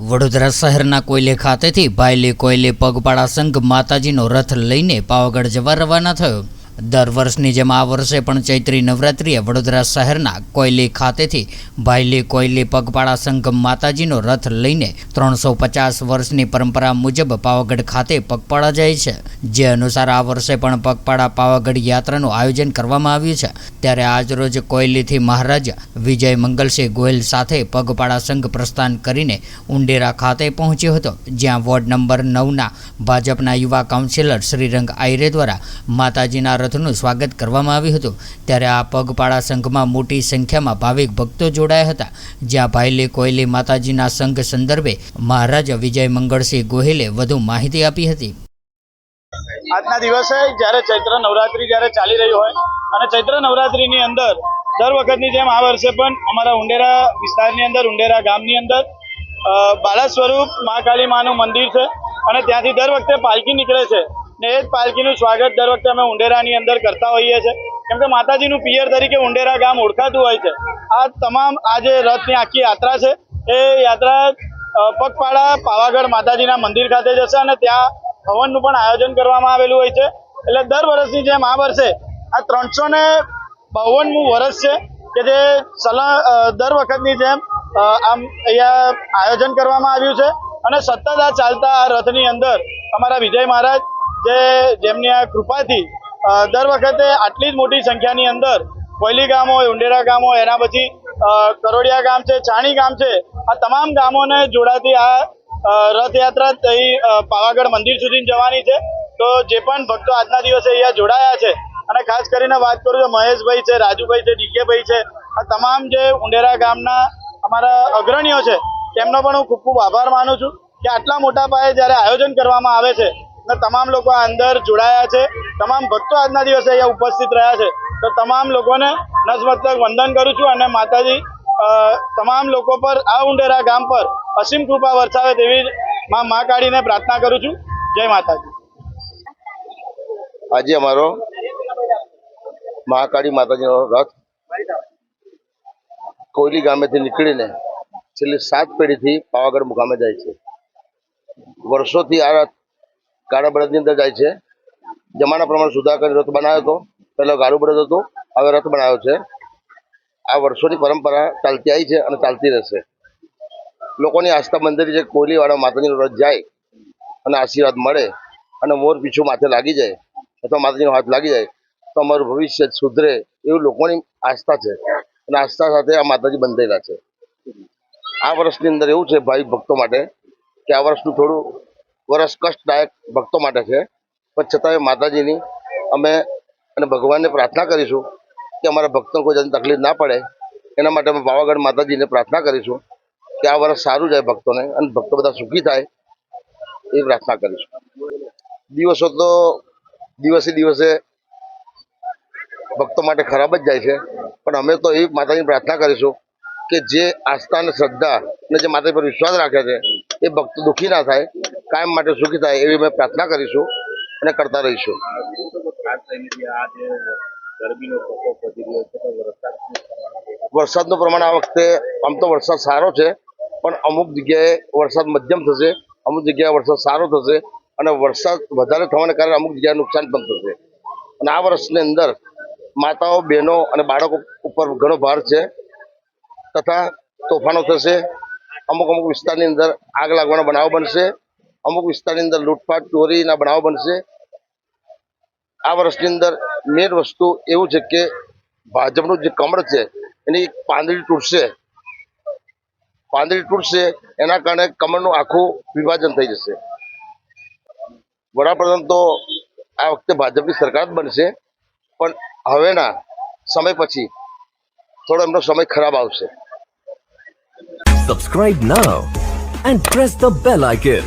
વડોદરા શહેરના કોયલે ખાતેથી ભાયલી કોયલે પગપાળા સંઘ માતાજીનો રથ લઈને પાવાગઢ જવા રવાના થયો. દર વર્ષની જેમ આ વર્ષે પણ ચૈત્રી નવરાત્રિએ વડોદરા શહેરના કોયલી ખાતેથી ભાયલી કોયલી પગપાળા સંઘ માતાજીનો રથ લઈને ત્રણસો પચાસ વર્ષની પરંપરા મુજબ પાવાગઢ ખાતે પગપાળા જાય છે. જે અનુસાર આ વર્ષે પણ પગપાળા પાવાગઢ યાત્રાનું આયોજન કરવામાં આવ્યું છે. ત્યારે આજરોજ કોયલીથી મહારાજ વિજય મંગલસિંહ ગોયલ સાથે પગપાળા સંઘ પ્રસ્થાન કરીને ઉંડેરા ખાતે પહોંચ્યો હતો, જ્યાં વોર્ડ નંબર નવના ભાજપના યુવા કાઉન્સિલર શ્રીરંગ આયરે દ્વારા માતાજીના રથનું સ્વાગત કરવામાં આવ્યું હતું. ત્યારે આ પગપાળા સંઘમાં મોટી સંખ્યામાં ભાવિક ભક્તો જોડાયા હતા. જ્યાં ભાઈલી, કોયલી માતાજીના સંઘ સંદર્ભે મહારાજ વિજય મંગળસિંહ ગોહિલે વધુ માહિતી આપી હતી. આજના દિવસે જ્યારે ચૈત્ર નવરાત્રી જ્યારે ચાલી રહી હોય અને ચૈત્ર નવરાત્રીની અંદર દર વખતની જેમ આ વર્ષે પણ અમારા ઉંડેરા વિસ્તારની અંદર, ઉંડેરા ગામની અંદર બાલા સ્વરૂપ મહાકાળી માનું મંદિર છે અને ત્યાંથી દર વખતે પાલખી નીકળે છે. ને એ જ પાલખીનું સ્વાગત દર વખતે અમે ઉંડેરાની અંદર કરતા હોઈએ છીએ. કેમ કે માતાજીનું પિયર તરીકે ઉંડેરા ગામ ઓળખાતું હોય છે. આ તમામ આ જે રથની આખી યાત્રા છે, એ યાત્રા પગપાળા પાવાગઢ માતાજીના મંદિર ખાતે જશે અને ત્યાં હવનનું પણ આયોજન કરવામાં આવેલું હોય છે. એટલે દર વર્ષની જેમ આ વર્ષે આ ત્રણસો ને બાવનમું વર્ષ છે કે જે સલા દર વખતની જેમ આમ અહીંયા આયોજન કરવામાં આવ્યું છે. અને સતત આ ચાલતા આ રથની અંદર અમારા વિજય મહારાજ જે જેમની આ કૃપાથી દર વખતે આટલી જ મોટી સંખ્યાની અંદર કોયલી ગામ હોય ઉંડેરા ગામ હોય એના પછી કરોડિયા ગામ છે, ચાણી ગામ છે, આ તમામ ગામોને જોડાતી આ રથયાત્રા થઈ પાવાગઢ મંદિર સુધી જવાની છે. તો જે પણ ભક્તો આજના દિવસે અહીંયા જોડાયા છે, અને ખાસ કરીને વાત કરું તો મહેશભાઈ છે, રાજુભાઈ છે, ડીકેભાઈ છે, આ તમામ જે ઉંડેરા ગામના અમારા અગ્રણીઓ છે, તેમનો પણ હું ખૂબ ખૂબ આભાર માનું છું કે આટલા મોટા પાયે જ્યારે આયોજન કરવામાં આવે છે અને તમામ લોકો અંદર જોડાયા છે. તમામ ભક્તો આજના દિવસે અહીંયા ઉપસ્થિત રહ્યા છે. તો તમામ લોકોને નસમસ્તક વંદન કરું છું અને માતાજી તમામ લોકો પર આ ઉંડેરા ગામ પર અસીમ કૃપા વરસાવે તેવી માં મા કાળીને પ્રાર્થના કરું છું. જય માતાજી. આજે અમારો મહાકાળી માતાજીનો રથ કોયલી ગામેથી નીકળીને છેલ્લી સાત પેઢીથી પાવાગઢ મુકામે જાય છે. વર્ષોથી આ રથ ગાડા બળદની અંદર જાય છે. જમાના પ્રમાણે સુધાર કરી રથ બનાવ્યો હતો. પહેલો ગાડું બળદ હતો. હવે રથ બનાવ્યો છે. આ વર્ષોની પરંપરા ચાલતી આવી છે અને ચાલતી રહેશે. લોકોની આસ્થા મંદિર છે કોયલીવાળા માતાજીનો રથ જાય અને આશીર્વાદ મળે અને મોર પીછું માથે લાગી જાય અથવા માતાજીનો હાથ લાગી જાય, તો અમારું ભવિષ્ય સુધરે એવું લોકોની આસ્થા છે. અને આસ્થા સાથે આ માતાજી બંધાયેલા છે. આ વર્ષની અંદર એવું છે ભાઈ ભક્તો માટે કે આ વર્ષનું થોડું વર્ષ કષ્ટદાયક ભક્તો માટે છે. પણ છતાંય માતાજીની અમે અને ભગવાનને પ્રાર્થના કરીશું કે અમારા ભક્તોને કોઈ જાતની તકલીફ ના પડે. એના માટે અમે પાવાગઢ માતાજીને પ્રાર્થના કરીશું કે આ વર્ષ સારું જાય ભક્તોને અને ભક્તો બધા સુખી થાય એ પ્રાર્થના કરીશું. દિવસો તો દિવસે દિવસે ભક્તો માટે ખરાબ જ જાય છે. પણ અમે તો એ માતાજીની પ્રાર્થના કરીશું કે જે આસ્થા અને શ્રદ્ધા અને જે માતા પર વિશ્વાસ રાખે છે, એ ભક્તો દુઃખી ના થાય. કાયમ માટે સુખી થાય એવી અમે પ્રાર્થના કરીશું અને કરતા રહીશું. વરસાદનું પ્રમાણ આ વખતે આમ તો વરસાદ સારો છે, પણ અમુક જગ્યાએ વરસાદ મધ્યમ થશે, અમુક જગ્યાએ વરસાદ સારો થશે અને વરસાદ વધારે થવાને કારણે અમુક જગ્યાએ નુકસાન પણ થશે. અને આ વર્ષની અંદર માતાઓ, બહેનો અને બાળકો ઉપર ઘણો ભાર છે તથા તોફાનો થશે. અમુક અમુક વિસ્તારની અંદર આગ લાગવાનો બનાવ બનશે. અમુક વિસ્તારની અંદર લૂંટફાટ, ચોરીના બનાવ બનશે. આ વર્ષની અંદર મેન વસ્તુ એવું છે કે ભાજપનું જે કમળ છે, એની પાંદડી તૂટશે. પાંદડી તૂટશે, એના કારણે કમળનું આખું વિભાજન થઈ જશે. વડાપ્રધાન તો આ વખતે ભાજપની સરકાર જ બનશે, પણ હવેના સમય પછી થોડો એમનો સમય ખરાબ આવશે. Subscribe now and press the bell icon.